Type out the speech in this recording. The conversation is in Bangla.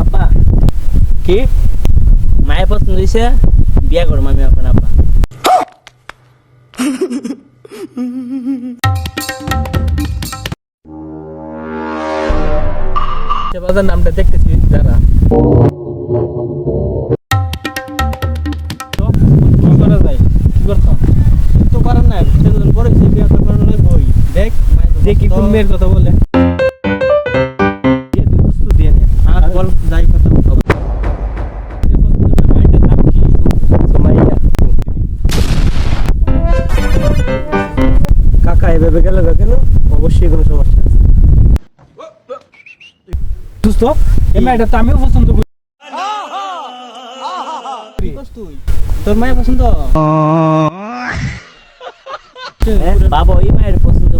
আব্বা। কি? মায়ের পছন্দ হয়েছে বিয়া করো আমি এখন আব্বা। সে বাজার নামটা দেখতেছি তো, কি করা যায়? কি করতাম? তো করার না সেদিন পরে সে বিয়া তো করার ওই দেখ দেখি কোন মেয়ের কথা বলে। এভাবে গেলে কেন অবশ্যই কোনো সমস্যা আছে। দোস্ত, এই মেয়েটা তো আমিও পছন্দ করি। তোর মায়ের পছন্দ? বাবা, ওই মায়ের পছন্দ